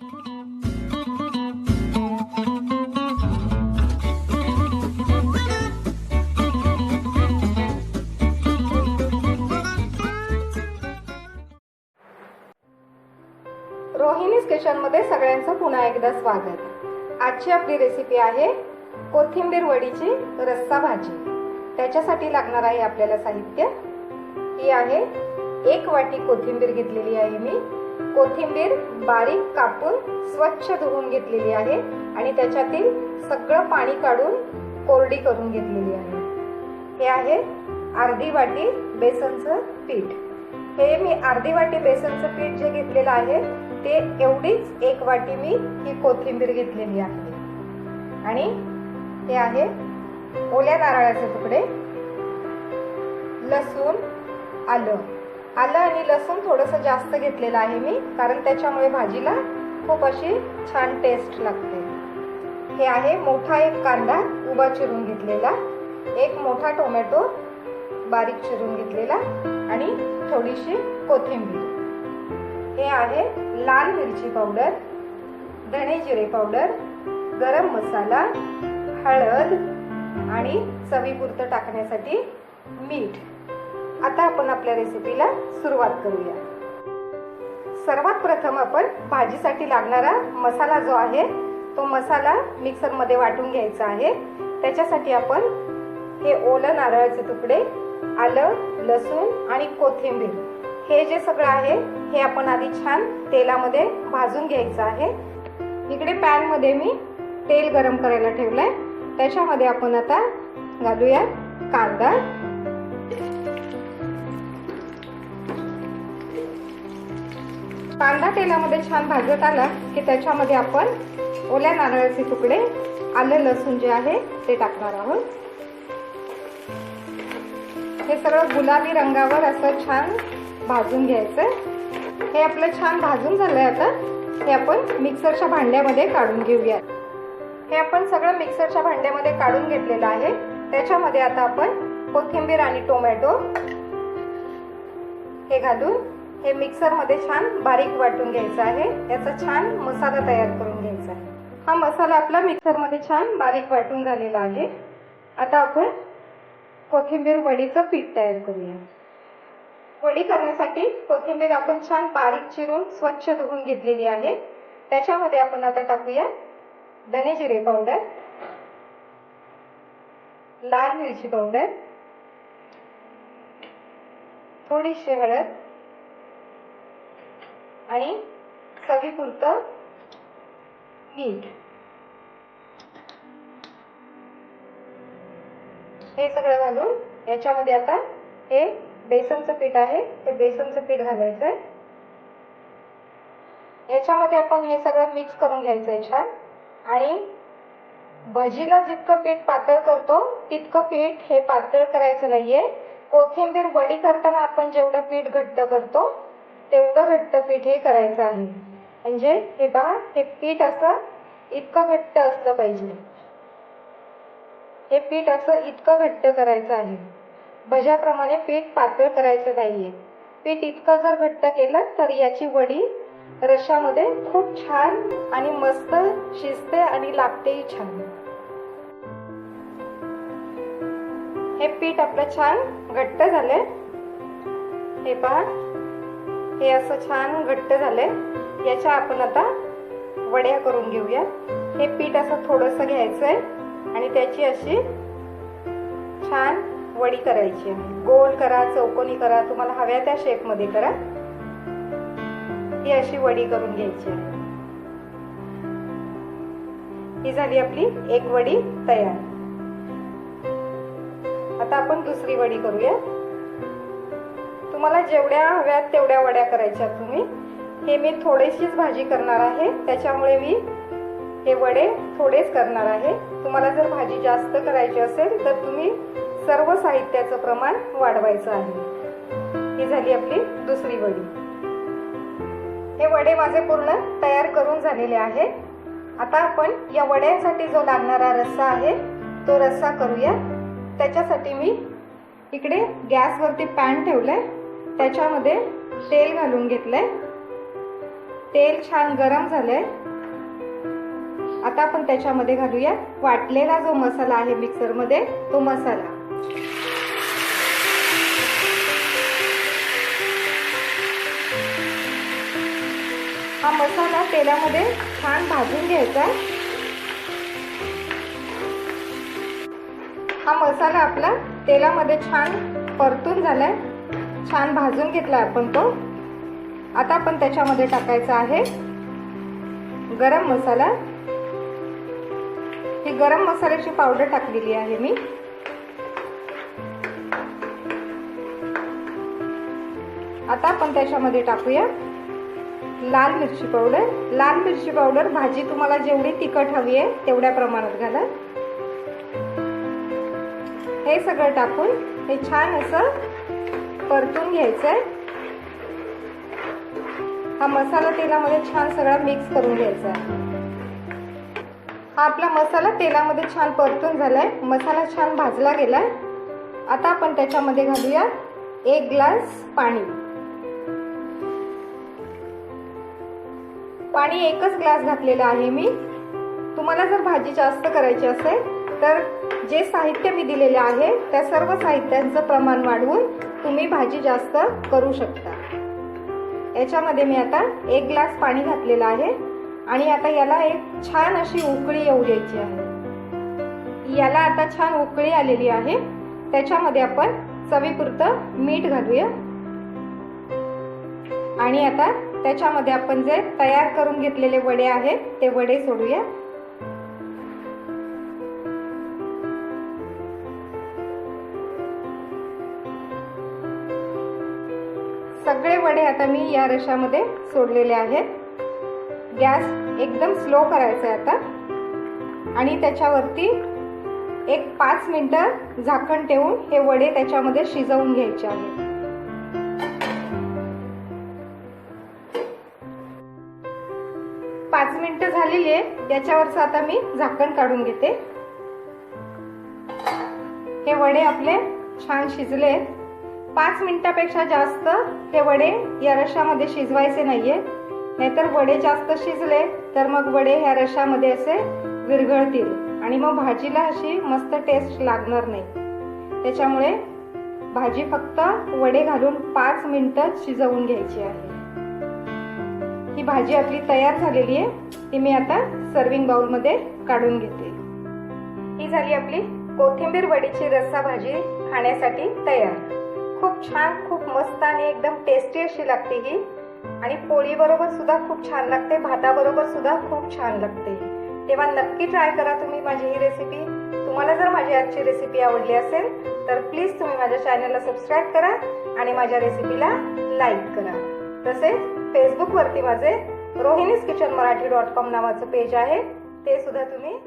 रोहिणीज किचनमध्ये सगळ्यांचं पुन्हा एकदा स्वागत. आजची आपली रेसिपी आहे कोथिंबीर वडीची रस्सा भाजी. त्याच्यासाठी लागणार आहे आपल्याला साहित्य. ही आहे एक वाटी कोथिंबीर घेतलेली आहे मी. कोथिंबीर बारीक कापून स्वच्छ धुवून घेतलेली आहे आणि त्याच्यातील सगळं पाणी काढून कोरडी करून घेतलेली आहे. हे आहे अर्धी वाटी बेसनचं पीठ. हे मी अर्धी वाटी बेसनचं पीठ जे घेतलेलं आहे ते एवढीच एक वाटी मी ही कोथिंबीर घेतलेली आहे. आणि हे आहे ओल्या नारळाचे तुकडे लसूण आलं. आलं आणि लसूण थोडंसं जास्त घेतलेलं आहे मी कारण त्याच्यामुळे भाजीला खूप अशी छान टेस्ट लागते. हे आहे मोठा एक कांदा उभा चिरून घेतलेला. एक मोठा टोमॅटो बारीक चिरून घेतलेला आणि थोडीशी कोथिंबीर. हे आहे लाल मिरची पावडर धणे जिरे पावडर गरम मसाला हळद आणि चवीपुरतं टाकण्यासाठी मीठ. आता आपण आपल्या रेसिपीला सुरुवात करूया. सर्वात प्रथम आपण भाजीसाठी लागणारा मसाला जो आहे तो मसाला मिक्सरमध्ये वाटून घ्यायचा आहे. त्याच्यासाठी आपण हे ओलं नारळाचे तुकडे आलं लसूण आणि कोथिंबीर हे जे सगळं आहे हे आपण आधी छान तेलामध्ये भाजून घ्यायचं आहे. इकडे पॅनमध्ये मी तेल गरम करायला ठेवलंय. त्याच्यामध्ये आपण आता घालूया कांदा कांदा तेलामध्ये छान भाजत आला की त्याच्यामध्ये आपण ओल्या नारळाचे तुकडे आलं लसूण जे आहे ते टाकणार आहोत. हे सगळं गुलाबी रंगावर असं छान भाजून घ्यायचं. हे आपलं छान भाजून झालंय आता. हे आपण मिक्सरच्या भांड्यामध्ये काढून घेऊया. हे आपण सगळं मिक्सरच्या भांड्यामध्ये काढून घेतलेलं आहे. त्याच्यामध्ये आता आपण कोथिंबीर आणि टोमॅटो हे घालून हे मिक्सरमध्ये छान बारीक वाटून घ्यायचं आहे. याचा छान मसाला तयार करून घ्यायचा आहे. हा मसाला आपला मिक्सरमध्ये छान बारीक वाटून झालेला आहे. आता आपण कोथिंबीर वडीचं पीठ तयार करूया. वडी करण्यासाठी कोथिंबीर आपण छान बारीक चिरून स्वच्छ धुवून घेतलेली आहे. त्याच्यामध्ये आपण आता टाकूया धने जिरे पावडर लाल मिरची पावडर थोडीशी हळद आणि चवीपुरतं मीठ हे सगळं घालून याच्यामध्ये आता हे बेसनचं पीठ आहे. ते बेसनचं पीठ घालायचं आहे याच्यामध्ये आपण हे सगळं मिक्स करून घ्यायचं आहे छान. आणि भजीला जितकं पीठ पातळ करतो तितकं पीठ हे पातळ करायचं नाहीये. कोथिंबीर वडी करताना आपण जेवढं पीठ घट्ट करतो तेवढं घट्ट पीठ हे करायचं आहे. म्हणजे हे पहा हे पीठ असं इतकं घट्ट असलं पाहिजे. हे पीठ असं इतकं घट्ट करायचं आहे. भज्याप्रमाणे पीठ पातळ करायचं नाहीये. पीठ इतकं जर घट्ट केलं तर याची वडी रशामध्ये खूप छान आणि मस्त शिजते आणि लागतेही छान. हे पीठ आपलं छान घट्ट झालंय. हे पहा. हे असं छान घट्ट झालंय. याच्या आपण आता वड्या करून घेऊया. हे पीठ असं थोडंसं घ्यायचं आहे आणि त्याची अशी छान वडी करायची आहे. गोल करा चौकोनी करा तुम्हाला हव्या त्या शेपमध्ये करा. ही अशी वडी करून घ्यायची आहे. ही झाली आपली एक वडी तयार. आता आपण दुसरी वडी करूया. तुम्हाला जेवढ्या हव्यात तेवढ्या वड्या करायच्या तुम्ही. हे मी थोडीशीच भाजी करणार आहे. त्याच्यामुळे मी हे वडे थोडेच करणार आहे. तुम्हाला जर भाजी जास्त करायची असेल तर तुम्ही सर्व साहित्याचं प्रमाण वाढवायचं आहे. ही झाली आपली दुसरी वडी. हे वडे माझे पूर्ण तयार करून झालेले आहे. आता आपण या वड्यांसाठी जो लागणारा रस्सा आहे तो रस्सा करूया. त्याच्यासाठी मी इकडे गॅसवरती पॅन ठेवलंय. त्याच्यामध्ये तेल घालून घेतलंय. तेल छान गरम झालंय. आता आपण त्याच्यामध्ये घालूया. वाटलेला जो मसाला आहे मिक्सरमध्ये तो मसाला. हा मसाला तेलामध्ये छान भाजून घ्यायचा हा मसाला आपला तेलामध्ये छान परतून झालाय. छान भाजून घेतलाय आपण तो. आता आपण त्याच्यामध्ये टाकायचा आहे गरम मसाला. ही गरम मसाल्याची पावडर टाकलेली आहे मी. आता आपण त्याच्यामध्ये टाकूया लाल मिरची पावडर. लाल मिरची पावडर भाजी तुम्हाला जेवढी तिखट हवी आहे तेवढ्या प्रमाणात घाला. हे सगळं टाकून हे छान असं परतून घ्यायचं आहे हा मसाला तेलामध्ये छान सगळा मिक्स करून घ्यायचा. आहे हा आपला मसाला तेलामध्ये छान परतून झालाय. मसाला छान भाजला गेलाय. आता आपण त्याच्यामध्ये घालूया एक ग्लास पाणी. पाणी एकच ग्लास घातलेलं आहे मी. तुम्हाला जर भाजी जास्त करायची असेल तर जे साहित्य मी दिलेले आहे त्या सर्व साहित्यांचं प्रमाण वाढवून तुम्ही भाजी जास्त करू शकता. याच्यामध्ये मी आता एक ग्लास पाणी घातलेलं आहे आणि आता याला एक छान अशी उकळी येऊ द्यायची आहे. याला आता छान उकळी आलेली आहे. त्याच्यामध्ये आपण चवीपुरतं मीठ घालूया. आणि आता त्याच्यामध्ये आपण जे तयार करून घेतलेले वडे आहेत ते वडे सोडूया. सगळे वडे आता मी या रशामध्ये सोडलेले आहेत. गॅस एकदम स्लो करायचा आहे आता. आणि त्याच्यावरती एक पाच मिनटं झाकण ठेवून हे वडे त्याच्यामध्ये शिजवून घ्यायचे आहेत पाच मिनिटं झालेली आहे. याच्यावरच आता मी झाकण काढून घेते. हे वडे आपले छान शिजले पाच मिनिटापेक्षा जास्त हे वडे या रशामध्ये शिजवायचे नाहीये. नाहीतर वडे जास्त शिजले तर मग वडे ह्या रशामध्ये असे विरघळतील आणि मग भाजीला अशी मस्त टेस्ट लागणार नाही. त्याच्यामुळे भाजी फक्त वडे घालून पाच मिनिटं शिजवून घ्यायची आहे. ही भाजी आपली तयार झालेली आहे. ती मी आता सर्विंग बाउलमध्ये काढून घेते. ही झाली आपली कोथिंबीर वडीची रस्सा भाजी खाण्यासाठी तयार. खूप छान खूप मस्त आणि एकदम टेस्टी अशी लागते ही. आणि पोळीबरोबर सुद्धा खूप छान लागते भाताबरोबर सुद्धा खूप छान लागते. तेव्हा नक्की ट्राय करा तुम्ही माझी ही रेसिपी तुम्हाला जर माझी आजची रेसिपी आवडली असेल तर प्लीज तुम्ही माझ्या चॅनलला सबस्क्राईब करा आणि माझ्या रेसिपीला लाईक करा. तसेच फेसबुकवरती माझे Rohini's kitchen Marathi dot com नावाचं पेज आहे ते सुद्धा तुम्ही